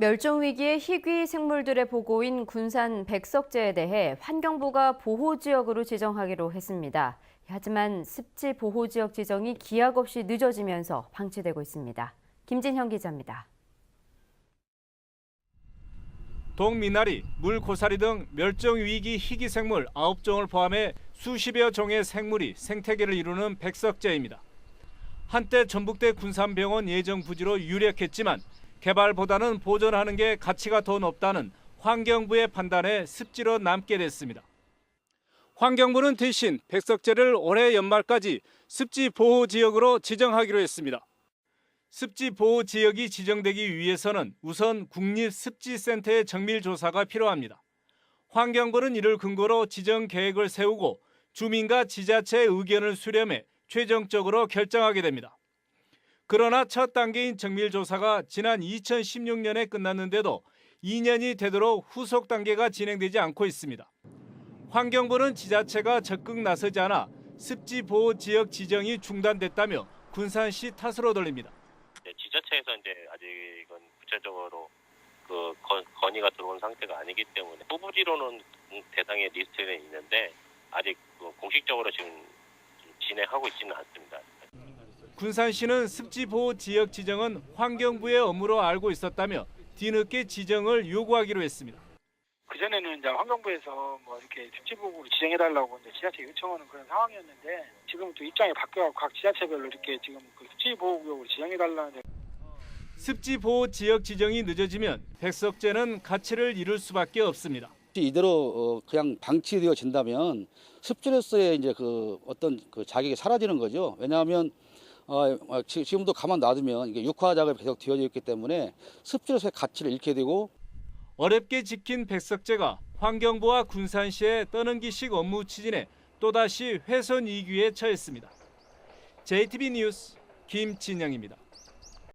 멸종 위기의 희귀 생물들의 보고인 군산 백석제에 대해 환경부가 보호 지역으로 지정하기로 했습니다. 하지만 습지 보호 지역 지정이 기약 없이 늦어지면서 방치되고 있습니다. 김진형 기자입니다. 동미나리, 물고사리 등 멸종 위기 희귀 생물 9종을 포함해 수십여 종의 생물이 생태계를 이루는 백석제입니다. 한때 전북대 군산병원 예정 부지로 유력했지만 개발보다는 보존하는 게 가치가 더 높다는 환경부의 판단에 습지로 남게 됐습니다. 환경부는 대신 백석제를 올해 연말까지 습지 보호 지역으로 지정하기로 했습니다. 습지 보호 지역이 지정되기 위해서는 우선 국립습지센터의 정밀 조사가 필요합니다. 환경부는 이를 근거로 지정 계획을 세우고 주민과 지자체의 의견을 수렴해 최종적으로 결정하게 됩니다. 그러나 첫 단계인 정밀 조사가 지난 2016년에 끝났는데도 2년이 되도록 후속 단계가 진행되지 않고 있습니다. 환경부는 지자체가 적극 나서지 않아 습지 보호 지역 지정이 중단됐다며 군산시 탓으로 돌립니다. 지자체에서 이제 아직은 구체적으로 그 건, 건의가 들어온 상태가 아니기 때문에 후보지로는 대상의 리스트에 있는데 아직 그 공식적으로 지금 진행하고 있지는 않습니다. 군산시는 습지 보호 지역 지정은 환경부의 업무로 알고 있었다며 뒤늦게 지정을 요구하기로 했습니다. 그전에는 이제 환경부에서 뭐 이렇게 습지보호로 지정해달라고 이제 지자체 요청하는 그런 상황이었는데 지금 또 입장이 바뀌어 각 지자체별로 이렇게 지금 그 습지보호구역으로 지정해달라는 습지 보호 지역 지정이 늦어지면 백석제는 가치를 잃을 수밖에 없습니다. 이대로 어, 그냥 방치되어진다면 습지로서의 이제 그 어떤 그 자격이 사라지는 거죠. 왜냐하면 어, 어, 지- 지금도 가만 놔두면 이게 육화 작업이 계속 되어져 있기 때문에 습지로서의 가치를 잃게 되고 어렵게 지킨 백석제가 환경부와 군산시의 떠넘기식 업무 추진에 또다시 훼손 이규에 처했습니다. JTB 뉴스 김진영입니다.